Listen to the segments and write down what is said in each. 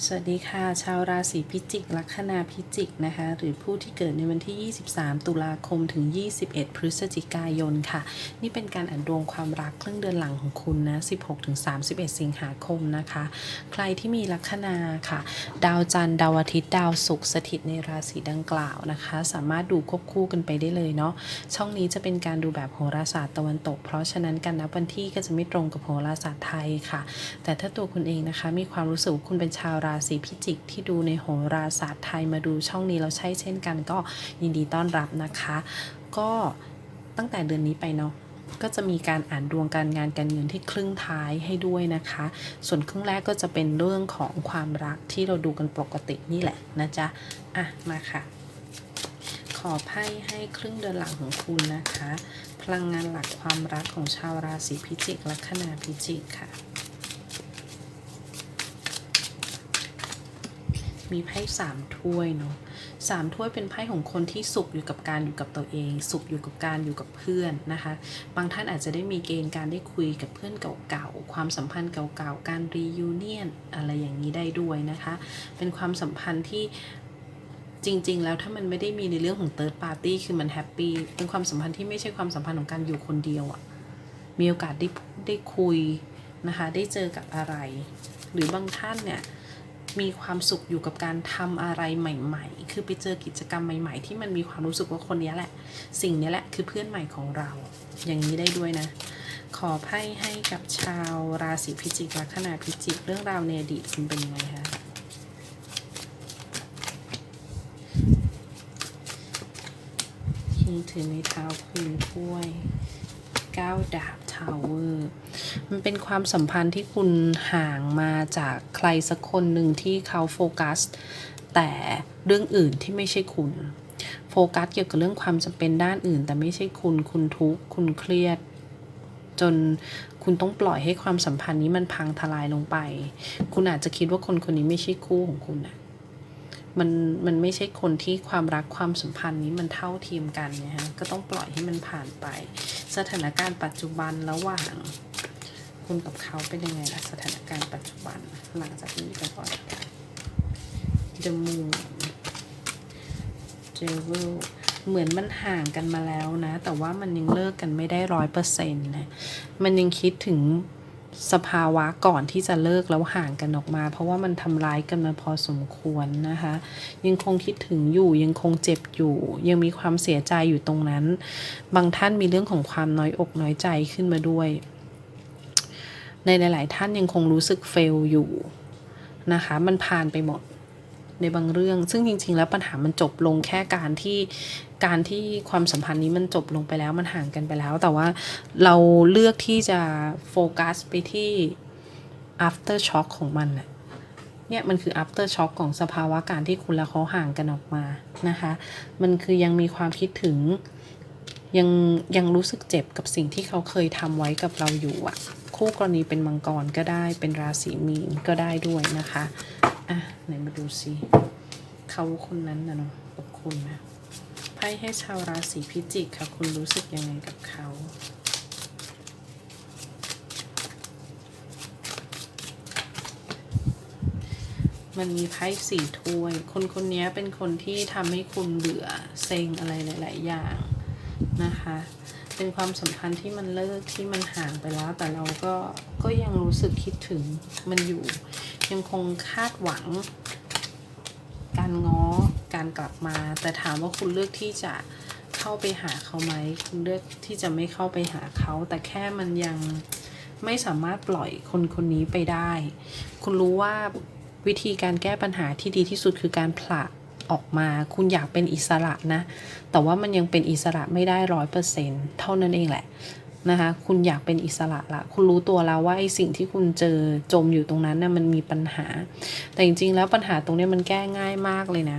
สวัสดีค่ะ ชาวราศีพิจิก ลัคนาพิจิกนะคะ หรือผู้ที่เกิดในวันที่ 23 ตุลาคมถึง 21 พฤศจิกายนค่ะ นี่เป็นการอ่านดวงความรักครึ่งเดือนหลังของคุณนะ 16ถึง31 สิงหาคมนะคะ ใครที่มีลัคนาค่ะ ดาวจันทร์ดาวอาทิตย์ดาวศุกร์สถิตในราศีดังกล่าวนะคะ สามารถดูควบคู่กันไปได้เลยเนาะช่องนี้จะเป็นการดูแบบโหราศาสตร์ตะวันตก เพราะฉะนั้นการนับวันที่ก็จะไม่ตรงกับโหราศาสตร์ไทยค่ะ แต่ถ้าตัวคุณเองนะคะมีความรู้สึกคุณเป็นชาวราราศีพิจิกที่ดูในโหราศาสตร์ไทยมาดูช่องนี้แล้วใช่เช่นกัน ก็ยินดีต้อนรับนะคะ ก็ตั้งแต่เดือนนี้ไปเนาะก็จะมีการอ่านดวงการงานการเงินที่ครึ่งท้ายให้ด้วยนะคะ ส่วนครึ่งแรกก็จะเป็นเรื่องของความรักที่เราดูกันปกตินี่แหละนะจ๊ะ อะ มาค่ะ ขอไพ่ให้ครึ่งเดือนหลังของคุณนะคะ พลังงานหลักความรักของชาวราศีพิจิกลัคนาพิจิกค่ะ มีไพ่สามถ้วยเนาะสามถ้วยเป็นไพ่ของคนที่สุขอยู่กับการอยู่กับตัวเอง สุขอยู่กับการอยู่กับเพื่อนนะคะ บางท่านอาจจะได้มีเกณฑ์การได้คุยกับเพื่อนเก่าๆ ความสัมพันธ์เก่าๆ การรียูเนียนอะไรอย่างนี้ได้ด้วยนะคะ เป็นความสัมพันธ์ที่จริง ๆ แล้วถ้ามันไม่ได้มีในเรื่องของ third party คือมันแฮปปี้เป็นความสัมพันธ์ที่ไม่ใช่ความสัมพันธ์ของการอยู่คนเดียวอะมีโอกาสได้ได้คุยนะคะ ได้เจอกับอะไร หรือบางท่านเนี่ย มีความสุขอยู่กับการทำอะไรใหม่ ๆ คือไปเจอกิจกรรมใหม่ ๆ ที่มันมีความรู้สึกว่าคนนี้แหละ สิ่งนี้แหละคือเพื่อนใหม่ของเรา อย่างนี้ได้ด้วยนะ ขอไพ่ให้กับชาวราศีพิจิกลัคนาพิจิกเรื่องราวในอดีตคุณเป็นยังไงคะคิงถือไม้เท้าคืนถ้วย ก้าดาบทาวเวอร์มันเป็นความสัมพันธ์ที่คุณห่างมาจากใครสักคนหนึ่งที่เขาโฟกัส แต่เรื่องอื่นที่ไม่ใช่คุณ โฟกัสเกี่ยวกับเรื่องความจำเป็นด้านอื่น แต่ไม่ใช่คุณ คุณทุกข์ คุณเครียด จนคุณต้องปล่อยให้ความสัมพันธ์นี้มันพังทลายลงไป คุณอาจจะคิดว่าคนคนนี้ไม่ใช่คู่ของคุณนะ มันมันไม่ใช่คนที่ความรักความสัมพันธ์นี้มันเท่าเทียมกันนะฮะก็ต้องปล่อยให้มันผ่านไป สถานการณ์ปัจจุบันระหว่างคุณกับเขาเป็นยังไงล่ะสถานการณ์ปัจจุบันหลังจากนี้ไปก่อน The Moon Devil เหมือนมันห่างกันมาแล้วนะ แต่ว่ามันยังเลิกกันไม่ได้ร้อยเปอร์เซ็นต์นะ มันยังคิดถึง สภาวะก่อนที่จะเลิกแล้วห่างกันออกมา เพราะว่ามันทำร้ายกันมาพอสมควรนะคะ ยังคงคิดถึงอยู่ยังคงเจ็บอยู่ ยังมีความเสียใจอยู่ตรงนั้น บางท่านมีเรื่องของความน้อยอกน้อยใจขึ้นมาด้วย ในหลาย ๆ ท่านยังคงรู้สึกเฟลอยู่นะคะ มันผ่านไปหมดในบางเรื่อง ซึ่งจริง ๆ แล้วปัญหามันจบลงแค่การที่ การที่ความสัมพันธ์นี้มันจบลงไปแล้วมันห่างกันไปแล้ว แต่ว่าเราเลือกที่จะโฟกัสไปที่ after shock ของมันเนี่ยมันคือ after shock ของสภาวะการที่คุณและเขาห่างกันออกมานะคะ มันคือยังมีความคิดถึงยังยังรู้สึกเจ็บกับสิ่งที่เขาเคยทำไว้กับเราอยู่อะคู่กรณีเป็นมังกรก็ได้เป็นราศีมีนก็ได้ด้วยนะคะ อะไหนมาดูซิเขาคนนั้นนะเนาะกับคุณนะ พ่ให้ชาวราศีพิจิกค่ะ คุณรู้สึกยังไงกับเขา มันมีไพ่สี่ถ้วย คนคนนี้เป็นคนที่ทำให้คุณเบื่อเซ็งอะไรหลาย ๆ อย่างนะคะ เป็นความสัมพันธ์ที่มันเลิกที่มันห่างไปแล้ว แต่เราก็ก็ยังรู้สึกคิดถึงมันอยู่ ยังคงคาดหวัง การง้อ การกลับมา แต่ถามว่าคุณเลือกที่จะเข้าไปหาเขาไหมคุณเลือกที่จะไม่เข้าไปหาเขา แต่แค่มันยังไม่สามารถปล่อยคนคนนี้ไปได้ คุณรู้ว่าวิธีการแก้ปัญหาที่ดีที่สุดคือการผละออกมา คุณอยากเป็นอิสระนะ แต่ว่ามันยังเป็นอิสระไม่ได้ร้อยเปอร์เซ็นเท่านั้นเองแหละ นะคะ คุณอยากเป็นอิสระละ คุณรู้ตัวแล้วว่าไอ้สิ่งที่คุณเจอจมอยู่ตรงนั้นน่ะมันมีปัญหา แต่จริงๆ แล้วปัญหาตรงนี้มันแก้ง่ายมากเลยนะ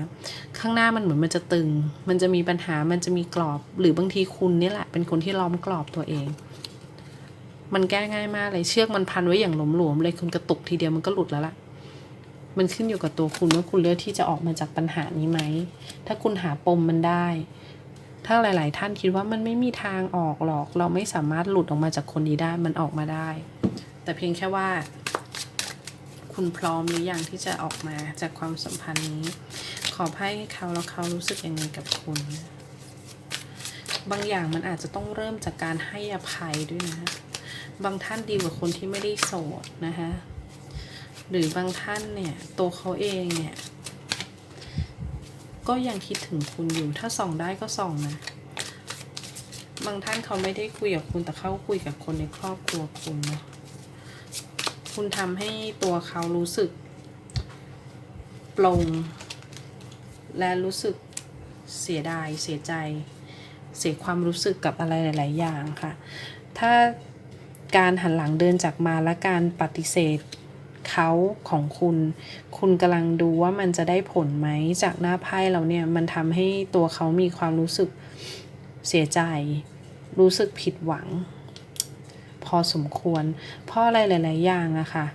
ข้างหน้ามันเหมือนมันจะตึง มันจะมีปัญหา มันจะมีกรอบ หรือบางทีคุณนี่แหละ เป็นคนที่ล้อมกรอบตัวเอง มันแก้ง่ายมากเลย เชือกมันพันไว้อย่างหลวมๆเลยคุณกระตุกทีเดียวมันก็หลุดแล้วล่ะมันขึ้นอยู่กับตัวคุณว่าคุณเลือกที่จะออกมาจากปัญหานี้ไหม ถ้าคุณหาปมมันได้ ถ้าหลาย ๆ ท่านคิดว่ามันไม่มีทางออกหรอก เราไม่สามารถหลุดออกมาจากคนนี้ได้มันออกมาได้ แต่เพียงแค่ว่า คุณพร้อมหรือยังที่จะออกมาจากความสัมพันธ์นี้ ขอให้เขาแล้วเขารู้สึกยังไงกับคุณ บางอย่างมันอาจจะต้องเริ่มจากการให้อภัยด้วยนะ บางท่านดีกว่าคนที่ไม่ได้โสดนะคะหรือบางท่านเนี่ยตัวเขาเองเนี่ย ก็ยังคิดถึงคุณอยู่ ถ้าส่องได้ก็ส่องนะ บางท่านเขาไม่ได้คุยกับคุณแต่เขาคุยกับคนในครอบครัวคุณเนาะคุณทำให้ตัวเขารู้สึกปลง และรู้สึกเสียดาย เสียใจ เสียความรู้สึกกับอะไรหลาย ๆ อย่างค่ะ ถ้าการหันหลังเดินจากมาและการปฏิเสธ เขาของคุณ คุณกำลังดูว่ามันจะได้ผลไหมจากหน้าไพ่เราเนี่ยมันทำให้ตัวเขามีความรู้สึกเสียใจ รู้สึกผิดหวัง พอสมควร เพราะอะไรหลาย ๆ อย่างอะค่ะ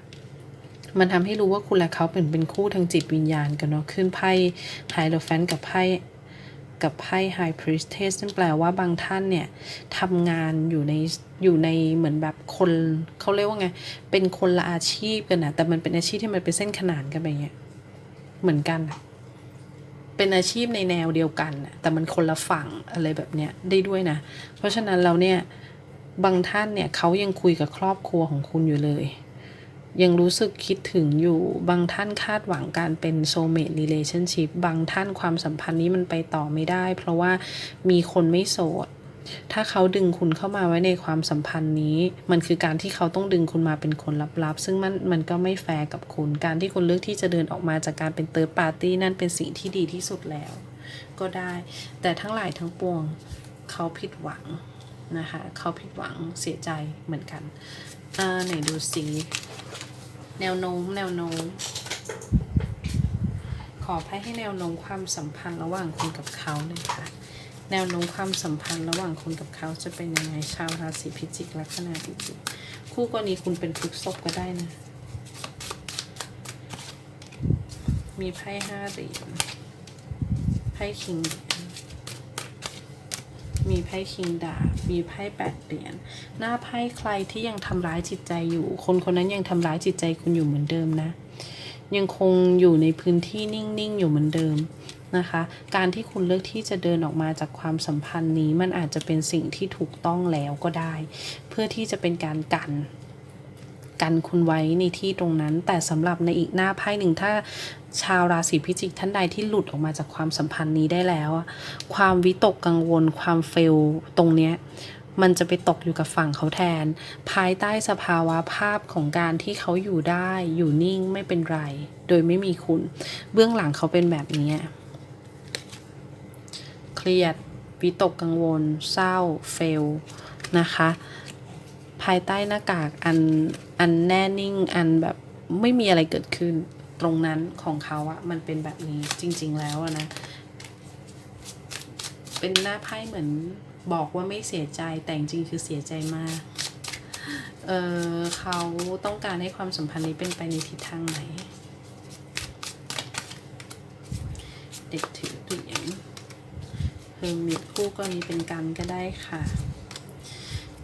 มันทำให้รู้ว่าคุณและเขาเป็นเป็นคู่ทางจิตวิญญาณกันเนาะขึ้นไพ่ไฮโลแฟนกับไพ่ กับไพ่ High Priestess นั่นแปลว่าบางท่านเนี่ยทำงานอยู่ในอยู่ในเหมือนแบบคนเขาเรียกว่าไง เป็นคนละอาชีพกันนะแต่มันเป็นอาชีพที่มันเป็นเส้นขนานกันไปเงี้ยเหมือนกันอะเป็นอาชีพในแนวเดียวกันน่ะแต่มันคนละฝั่งอะไรแบบเนี้ยได้ด้วยนะ เพราะฉะนั้นเราเนี่ยบางท่านเนี่ยเขายังคุยกับครอบครัวของคุณอยู่เลย ยังรู้สึกคิดถึงอยู่ บางท่านคาดหวังการเป็น soulmate relationship บางท่านความสัมพันธ์นี้มันไปต่อไม่ได้ เพราะว่ามีคนไม่โสด ถ้าเขาดึงคุณเข้ามาไว้ในความสัมพันธ์นี้ มันคือการที่เขาต้องดึงคุณมาเป็นคนลับๆ ซึ่งมันมันก็ไม่แฟร์กับคุณ การที่คุณเลือกที่จะเดินออกมาจากการเป็นเติร์ดปาร์ตี้นั่นเป็นสิ่งที่ดีที่สุดแล้ว ก็ได้ แต่ทั้งหลายทั้งปวงเขาผิดหวังนะคะเขาผิดหวังเสียใจเหมือนกัน อ่าไหนดูสิ แนวโน้มแนวโน้มขอให้ให้แนวโน้มความสัมพันธ์ระหว่างคุณกับเขาเลยค่ะ แนวโน้มความสัมพันธ์ระหว่างคุณกับเขาจะเป็นยังไงชาวราศีพิจิกลัคนาพิจิกคู่กรณีคุณเป็นพฤกษภก็ได้นะ มีไพ่ห้าเหรียญไพ่คิงเหรียญ มีไพ่คิงดาบมีไพ่แปดเหรียญหน้าไพ่ใครที่ยังทำร้ายจิตใจอยู่ คนคนนั้นยังทำร้ายจิตใจคุณอยู่เหมือนเดิมนะ ยังคงอยู่ในพื้นที่นิ่งๆอยู่เหมือนเดิมนะคะ การที่คุณเลือกที่จะเดินออกมาจากความสัมพันธ์นี้มันอาจจะเป็นสิ่งที่ถูกต้องแล้วก็ได้ เพื่อที่จะเป็นการกัน กันคุณไว้ในที่ตรงนั้น แต่สำหรับในอีกหน้าไพ่หนึ่งถ้าชาวราศีพิจิกท่านใดที่หลุดออกมาจากความสัมพันธ์นี้ได้แล้ว ความวิตกกังวล ความเฟลตรงเนี้ยมันจะไปตกอยู่กับฝั่งเขาแทน ภายใต้สภาวะภาพของการที่เขาอยู่ได้อยู่นิ่งไม่เป็นไร โดยไม่มีคุณ เบื้องหลังเขาเป็นแบบนี้ เครียดวิตกกังวล เศร้า เฟลนะคะ ภายใต้หน้ากากอันอันแน่นิ่ง อันแบบไม่มีอะไรเกิดขึ้นตรงนั้นของเขาอะมันเป็นแบบนี้จริง ๆ แล้วนะ เป็นหน้าไพ่เหมือนบอกว่าไม่เสียใจแต่จริงคือเสียใจมาก เออเขาต้องการให้ความสัมพันธ์นี้เป็นไปในทิศทางไหน เด็กถือเหรียญเฮอร์มิตคู่กรณีเป็นกันก็ได้ค่ะ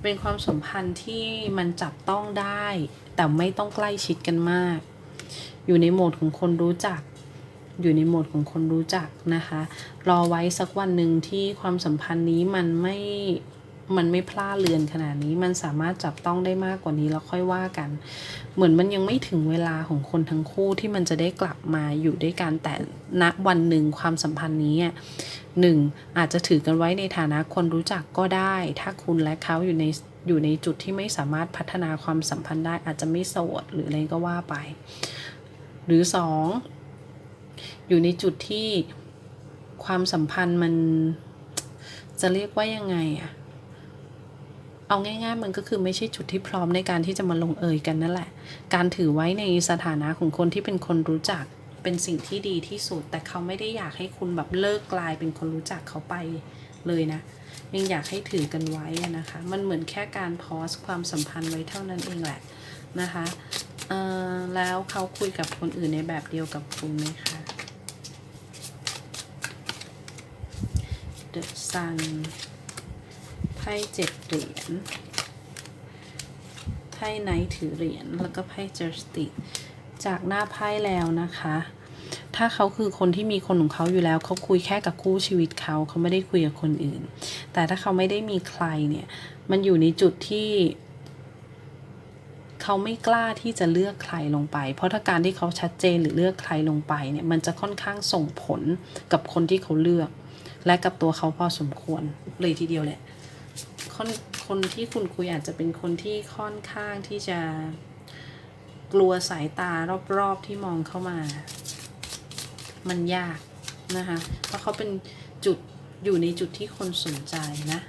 เป็นความสัมพันธ์ที่มันจับต้องได้ แต่ไม่ต้องใกล้ชิดกันมาก อยู่ในโหมดของคนรู้จัก อยู่ในโหมดของคนรู้จักนะคะ รอไว้สักวันหนึ่งที่ความสัมพันธ์นี้มันไม่มันไม่พลาดเลือนขนาดนี้มันสามารถจับต้องได้มากกว่านี้แล้วค่อยว่ากัน เหมือนมันยังไม่ถึงเวลาของคนทั้งคู่ที่มันจะได้กลับมาอยู่ด้วยกันแต่ณวันหนึ่งความสัมพันธ์นี้ อะหนึ่งอาจจะถือกันไว้ในฐานะคนรู้จักก็ได้ ถ้าคุณและเขาอยู่ในอยู่ในจุดที่ไม่สามารถพัฒนาความสัมพันธ์ได้ อาจจะไม่โสดหรืออะไรก็ว่าไป หรือสองอยู่ในจุดที่ความสัมพันธ์มันจะเรียกว่ายังไงอะเอาง่ายๆมันก็คือไม่ใช่จุดที่พร้อมในการที่จะมาลงเอยกันนั่นแหละ การถือไว้ในสถานะของคนที่เป็นคนรู้จัก เป็นสิ่งที่ดีที่สุด แต่เขาไม่ได้อยากให้คุณแบบเลิกกลายเป็นคนรู้จักเขาไปเลยนะ ยังอยากให้ถือกันไว้นะคะ มันเหมือนแค่การพอสความสัมพันธ์ไว้เท่านั้นเองแหละนะคะแล้วเขาคุยกับคนอื่นในแบบเดียวกับคุณไหมคะ The Sun ไพ่เจ็ดเหรียญ ไพ่ไนท์ถือเหรียญ แล้วก็ไพ่ Justice จากหน้าไพ่แล้วนะคะ ถ้าเขาคือคนที่มีคนของเขาอยู่แล้ว เขาคุยแค่กับคู่ชีวิตเขา เขาไม่ได้คุยกับคนอื่น แต่ถ้าเขาไม่ได้มีใครเนี่ย มันอยู่ในจุดที่เขาไม่กล้าที่จะเลือกใครลงไป เพราะถ้าการที่เขาชัดเจนหรือเลือกใครลงไปเนี่ยมันจะค่อนข้างส่งผลกับคนที่เขาเลือก และกับตัวเขาพอสมควรเลยทีเดียวแหละคนคนที่คุณคุยอาจจะเป็นคนที่ค่อนข้างที่จะ กลัวสายตารอบๆที่มองเข้ามา มันยากนะคะ เพราะเขาเป็นจุดอยู่ในจุดที่คนสนใจนะ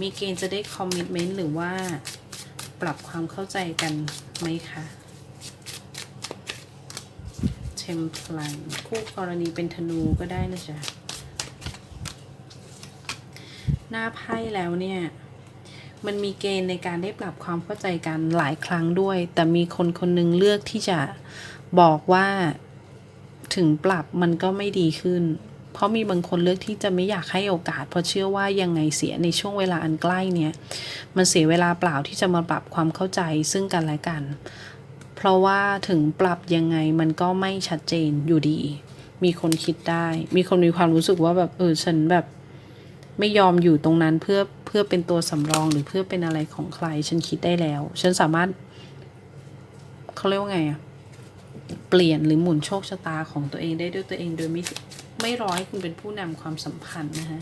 มีเกณฑ์จะได้คอมมิชเมนต์หรือว่าปรับความเข้าใจกันไหมคะเทมพลันคู่กรณีเป็นธนูก็ได้นะจ๊ะ หน้าไพ่แล้วเนี่ย มันมีเกณฑ์ในการได้ปรับความเข้าใจกันหลายครั้งด้วย แต่มีคนคนหนึงเลือกที่จะบอกว่าถึงปรับมันก็ไม่ดีขึ้น เพราะมีบางคนเลือกที่จะไม่อยากให้โอกาส เพราะเชื่อว่ายังไงเสียในช่วงเวลาอันใกล้เนี่ย มันเสียเวลาเปล่าที่จะมาปรับความเข้าใจซึ่งกันและกัน เพราะว่าถึงปรับยังไงมันก็ไม่ชัดเจนอยู่ดี มีคนคิดได้ มีคนมีความรู้สึกว่าแบบเออฉันแบบ ไม่ยอมอยู่ตรงนั้นเพื่อเพื่อเป็นตัวสำรองหรือเพื่อเป็นอะไรของใคร ฉันคิดได้แล้ว ฉันสามารถเขาเรียกว่าไงอะเปลี่ยนหรือหมุนโชคชะตาของตัวเองได้ด้วยตัวเองโดยไม่ไม่ร้อยคุณเป็นผู้นำความสัมพันธ์นะคะ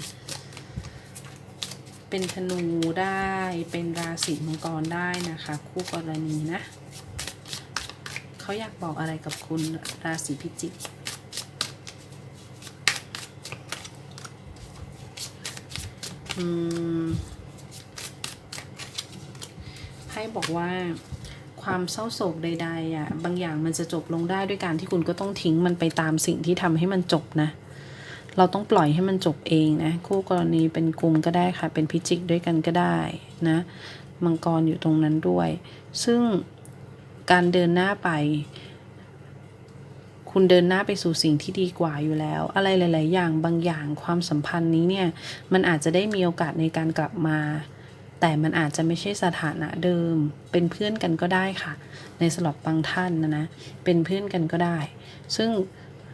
เป็นธนูได้เป็นราศีมังกรได้นะคะ คู่กรณีนะเขาอยากบอกอะไรกับคุณราศีพิจิก อืมไพ่บอกว่าความเศร้าโศกใดๆอะบางอย่างมันจะจบลงได้ด้วยการที่คุณก็ต้องทิ้งมันไปตามสิ่งที่ทำให้มันจบนะ เราต้องปล่อยให้มันจบเองนะคู่กรณีเป็นกลุ่มก็ได้ค่ะ เป็นพิจิกด้วยกันก็ได้นะมังกรอยู่ตรงนั้นด้วย ซึ่งการเดินหน้าไป คุณเดินหน้าไปสู่สิ่งที่ดีกว่าอยู่แล้ว อะไรหลาย ๆ อย่างบางอย่างความสัมพันธ์นี้เนี่ย มันอาจจะได้มีโอกาสในการกลับมา แต่มันอาจจะไม่ใช่สถานะเดิม เป็นเพื่อนกันก็ได้ค่ะ ในสลับบางท่านนะนะ เป็นเพื่อนกันก็ได้ ซึ่ง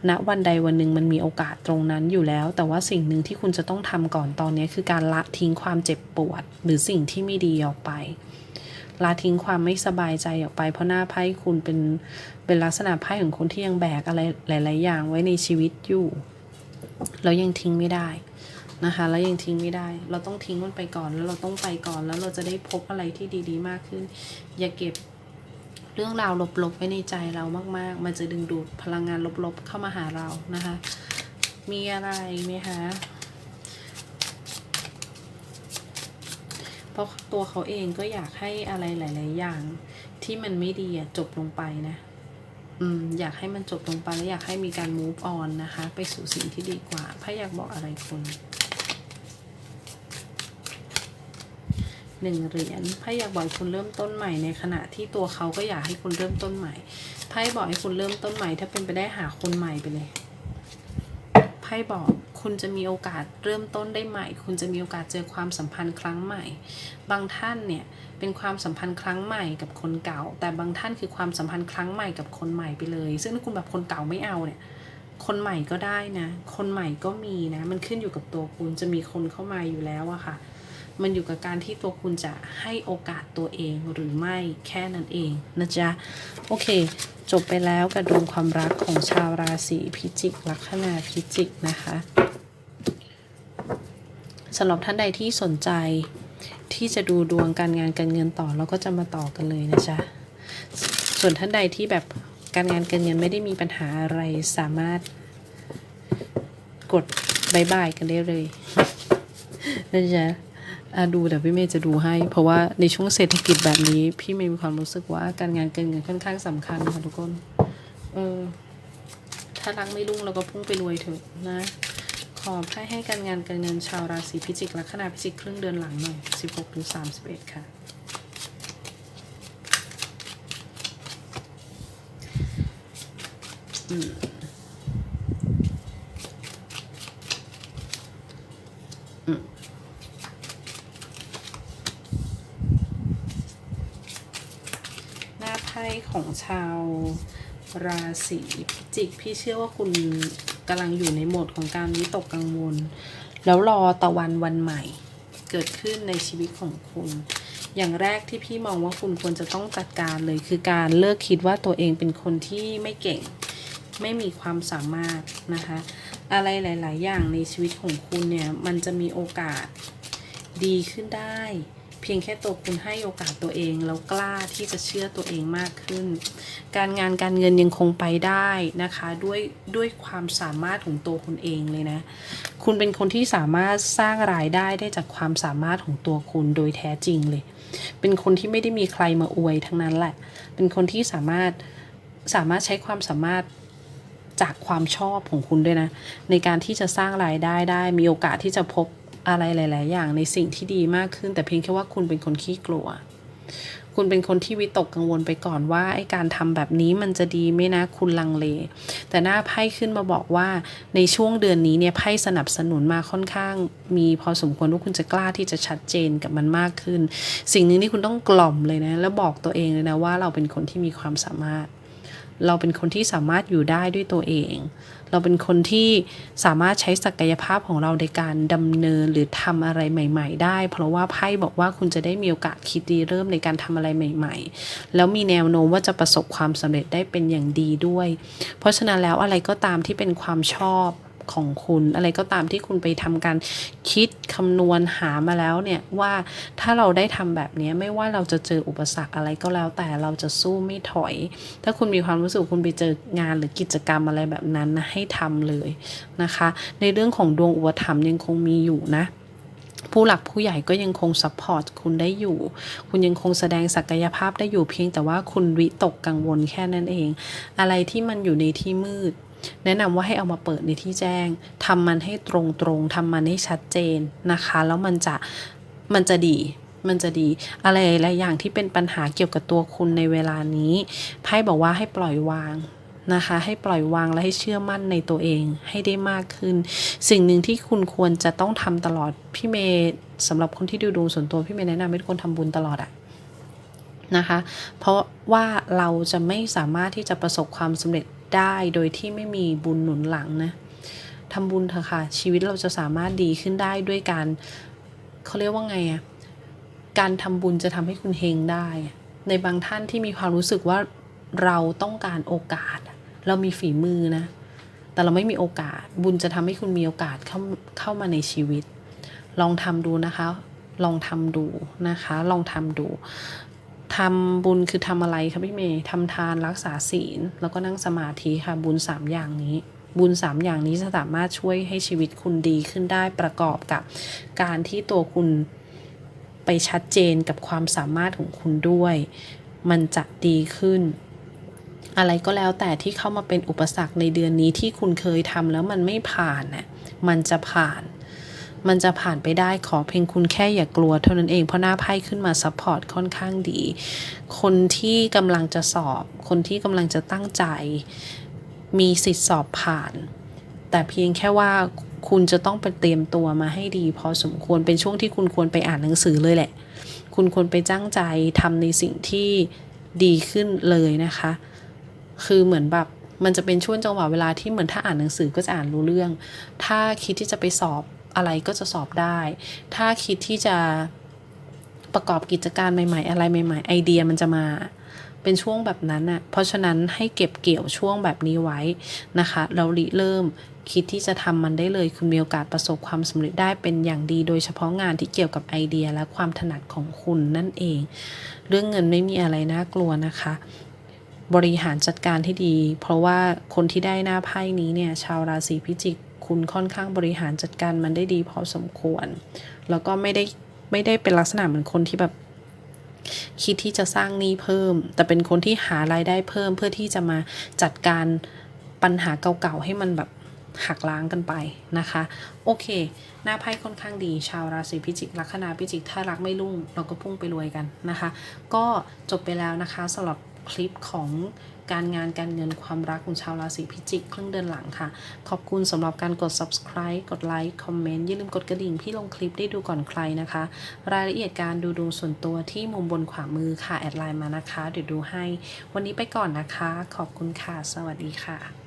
ณวันใดวันหนึ่งมันมีโอกาสตรงนั้นอยู่แล้ว แต่ว่าสิ่งหนึ่งที่คุณจะต้องทำก่อนตอนนี้คือการละทิ้งความเจ็บปวด หรือสิ่งที่ไม่ดีออกไป ละทิ้งความไม่สบายใจออกไป เพราะหน้าไพ่คุณเป็นเป็นลักษณะไพ่ของคนที่ยังแบกอะไรหลาย ๆ อย่างไว้ในชีวิตอยู่แล้วยังทิ้งไม่ได้นะคะแล้วยังทิ้งไม่ได้ เราต้องทิ้งมันไปก่อนแล้วเราต้องไปก่อนแล้วเราจะได้พบอะไรที่ดี ๆ มากขึ้น อย่าเก็บเรื่องราวลบ ๆ ไว้ในใจเรามาก ๆ มันจะดึงดูดพลังงานลบ ๆ เข้ามาหาเรานะคะ มีอะไรไหมคะ เพ ราะตัวเขาเองก็อยากให้อะไรหลาย ๆ อย่าง ที่มันไม่ดีจบลงไปนะ อืม อยากให้มันจบลงไปและอยากให้มีการ move on นะคะ ไปสู่สิ่งที่ดีกว่าพระอยากบอกอะไรคุณหนึ่งเหรียญไพ่อยากบอกคุณเริ่มต้นใหม่ในขณะที่ตัวเขาก็อยากให้คุณเริ่มต้นใหม่ไพ่บอกให้คุณเริ่มต้นใหม่ ถ้าเป็นไปได้หาคนใหม่ไปเลยไพ่บอก คุณจะมีโอกาสเริ่มต้นได้ใหม่ คุณจะมีโอกาสเจอความสัมพันธ์ครั้งใหม่ บางท่านเนี่ยเป็นความสัมพันธ์ครั้งใหม่กับคนเก่า แต่บางท่านคือความสัมพันธ์ครั้งใหม่กับคนใหม่ไปเลย ซึ่งถ้าคุณแบบคนเก่าไม่เอาเนี่ยคนใหม่ก็ได้นะ คนใหม่ก็มีนะ มันขึ้นอยู่กับตัวคุณจะมีคนเข้ามาอยู่แล้วอะค่ะ มันอยู่กับการที่ตัวคุณจะให้โอกาสตัวเองหรือไม่แค่นั้นเองนะจ๊ะ โอเค จบไปแล้วกับดวงความรักของชาวราศีพิจิกลัคนาพิจิกนะคะ สำหรับท่านใดที่สนใจที่จะดูดวงการงานการเงินต่อเราก็จะมาต่อกันเลยนะจ๊ะ ส่วนท่านใดที่แบบการงานการเงินไม่ได้มีปัญหาอะไรสามารถกดบายบายกันได้เลยนะจ๊ะดูเดี๋ยวพี่เมย์จะดูให้ เพราะว่าในช่วงเศรษฐกิจแบบนี้ พี่เมย์มีความรู้สึกว่าการงานการเงินค่อนข้างสำคัญค่ะทุกคน เออ ถ้ารักไม่รุ่งเราก็พุ่งไปรวยเถอะนะ ขอให้ให้การงานการเงินชาวราศีพิจิกลัคนาพิจิกครึ่งเดือนหลังหน่อย 16ถึง31 ค่ะ อืมอืมหน้าไพ่ของชาว ราศีพิจิก พี่เชื่อว่าคุณกำลังอยู่ในโหมดของการวิตกกังวล แล้วรอตะวันวันใหม่ เกิดขึ้นในชีวิตของคุณ อย่างแรกที่พี่มองว่าคุณควรจะต้องจัดการเลย คือการเลิกคิดว่าตัวเองเป็นคนที่ไม่เก่ง ไม่มีความสามารถนะคะ อะไรหลาย ๆ อย่างในชีวิตของคุณเนี่ย มันจะมีโอกาสดีขึ้นได้ เพียงแค่ตัวคุณให้โอกาสตัวเอง แล้วกล้าที่จะเชื่อตัวเองมากขึ้น การงานการเงินยังคงไปได้นะคะด้วยด้วยความสามารถของตัวคุณเองเลยนะ คุณเป็นคนที่สามารถสร้างรายได้ได้จากความสามารถของตัวคุณโดยแท้จริงเลย เป็นคนที่ไม่ได้มีใครมาอวยทั้งนั้นแหละ เป็นคนที่สามารถสามารถใช้ความสามารถจากความชอบของคุณด้วยนะ ในการที่จะสร้างรายได้ได้มีโอกาสที่จะพบ อะไรหลาย ๆ อย่างในสิ่งที่ดีมากขึ้น แต่เพียงแค่ว่าคุณเป็นคนขี้กลัว คุณเป็นคนที่วิตกกังวลไปก่อนว่าไอ้การทำแบบนี้มันจะดีไหมนะคุณลังเล แต่หน้าไพ่ขึ้นมาบอกว่าในช่วงเดือนนี้เนี่ยไพ่สนับสนุนมาค่อนข้าง มีพอสมควรว่าคุณจะกล้าที่จะชัดเจนกับมันมากขึ้น สิ่งหนึ่งที่คุณต้องกล่อมเลยนะ แล้วบอกตัวเองเลยนะว่าเราเป็นคนที่มีความสามารถ เราเป็นคนที่สามารถอยู่ได้ด้วยตัวเอง เราเป็นคนที่สามารถใช้ศักยภาพของเราในการดำเนินหรือทำอะไรใหม่ ๆ ได้ เพราะว่าไพ่บอกว่าคุณจะได้มีโอกาสคิดดีเริ่มในการทำอะไรใหม่ ๆ แล้วมีแนวโน้มว่าจะประสบความสำเร็จได้เป็นอย่างดีด้วย เพราะฉะนั้นแล้วอะไรก็ตามที่เป็นความชอบ ของคุณ อะไรก็ตามที่คุณไปทำการคิดคำนวณหามาแล้วเนี่ยว่าถ้าเราได้ทำแบบนี้ไม่ว่าเราจะเจออุปสรรคอะไรก็แล้ว แต่เราจะสู้ไม่ถอย ถ้าคุณมีความรู้สึกคุณไปเจองานหรือกิจกรรมอะไรแบบนั้นนะให้ทำเลยนะคะ ในเรื่องของดวงอุปถัมภ์ยังคงมีอยู่นะผู้หลักผู้ใหญ่ก็ยังคงซัพพอร์ตคุณได้อยู่ คุณยังคงแสดงศักยภาพได้อยู่เพียงแต่ว่าคุณวิตกกังวลแค่นั้นเอง อะไรที่มันอยู่ในที่มืด แนะนำว่าให้เอามาเปิดในที่แจ้งทำมันให้ตรงๆทำมันให้ชัดเจนนะคะ แล้วมันจะมันจะดีมันจะดีอะไรหลายอย่างที่เป็นปัญหาเกี่ยวกับตัวคุณในเวลานี้ไพ่บอกว่าให้ปล่อยวางนะคะ ให้ปล่อยวางและให้เชื่อมั่นในตัวเองให้ได้มากขึ้น สิ่งหนึ่งที่คุณควรจะต้องทำตลอดพี่เมย์สำหรับคนที่ดูดูส่วนตัวพี่เมย์แนะนำให้ทุกคนทำบุญตลอดอะนะคะ เพราะว่าเราจะไม่สามารถที่จะประสบความสำเร็จ ได้โดยที่ไม่มีบุญหนุนหลังนะทำบุญเถอะค่ะ ชีวิตเราจะสามารถดีขึ้นได้ด้วยการเขาเรียกว่าไงอะการทำบุญจะทำให้คุณเฮงได้ ในบางท่านที่มีความรู้สึกว่าเราต้องการโอกาส เรามีฝีมือนะ แต่เราไม่มีโอกาส บุญจะทำให้คุณมีโอกาสเข้าเข้ามาในชีวิต ลองทำดูนะคะ ลองทำดูนะคะ ลองทำดู ทำบุญคือทำอะไรคะพี่เมย์ทำทานรักษาศีล แล้วก็นั่งสมาธิค่ะบุญสามอย่างนี้ บุญสามอย่างนี้จะสามารถช่วยให้ชีวิตคุณดีขึ้นได้ประกอบกับ การที่ตัวคุณไปชัดเจนกับความสามารถของคุณด้วย มันจะดีขึ้น อะไรก็แล้วแต่ที่เข้ามาเป็นอุปสรรคในเดือนนี้ที่คุณเคยทำแล้วมันไม่ผ่านน่ะมันจะผ่าน มันจะผ่านไปได้ขอเพียงคุณแค่อย่ากลัวเท่านั้นเองเพราะหน้าไพ่ขึ้นมาซัพพอร์ตค่อนข้างดี คนที่กำลังจะสอบ คนที่กำลังจะตั้งใจ มีสิทธิ์สอบผ่าน แต่เพียงแค่ว่าคุณจะต้องไปเตรียมตัวมาให้ดี พอสมควรเป็นช่วงที่คุณควรไปอ่านหนังสือเลยแหละ คุณควรไปจ้างใจทำในสิ่งที่ดีขึ้นเลยนะคะ คือเหมือนแบบมันจะเป็นช่วงจังหวะเวลาที่เหมือนถ้าอ่านหนังสือก็จะอ่านรู้เรื่อง ถ้าคิดที่จะไปสอบ อะไรก็จะสอบได้ ถ้าคิดที่จะประกอบกิจการใหม่ๆ อะไรใหม่ๆ ไอเดียมันจะมาเป็นช่วงแบบนั้นน่ะ เพราะฉะนั้นให้เก็บเกี่ยวช่วงแบบนี้ไว้นะคะเราริเริ่มคิดที่จะทำมันได้เลยคุณมีโอกาสประสบความสำเร็จได้เป็นอย่างดี โดยเฉพาะงานที่เกี่ยวกับไอเดียและความถนัดของคุณนั่นเอง เรื่องเงินไม่มีอะไรน่ากลัวนะคะ บริหารจัดการที่ดี เพราะว่าคนที่ได้หน้าไพ่นี้เนี่ยชาวราศีพิจิก คุณค่อนข้างบริหารจัดการมันได้ดีพอสมควร แล้วก็ไม่ได้ไม่ได้เป็นลักษณะเหมือนคนที่แบบคิดที่จะสร้างหนี้เพิ่ม แต่เป็นคนที่หารายได้เพิ่มเพื่อที่จะมาจัดการปัญหาเก่าๆให้มันแบบหักล้างกันไปนะคะ โอเค หน้าไพ่ค่อนข้างดี ชาวราศีพิจิกลัคนาพิจิก ถ้ารักไม่รุ่ง เราก็พุ่งไปรวยกันนะคะ ก็จบไปแล้วนะคะสำหรับคลิปของ การงานการเงินความรักของชาวราศีพิจิกครึ่งเดือนหลังค่ะ ขอบคุณสำหรับการกด subscribe กดไลค์คอมเมนต์อย่าลืมกดกระดิ่งพี่ลงคลิปได้ดูก่อนใครนะคะ รายละเอียดการดูดวงส่วนตัวที่มุมบนขวามือค่ะแอดไลน์มานะคะ เดี๋ยวดูให้ วันนี้ไปก่อนนะคะ ขอบคุณค่ะ สวัสดีค่ะ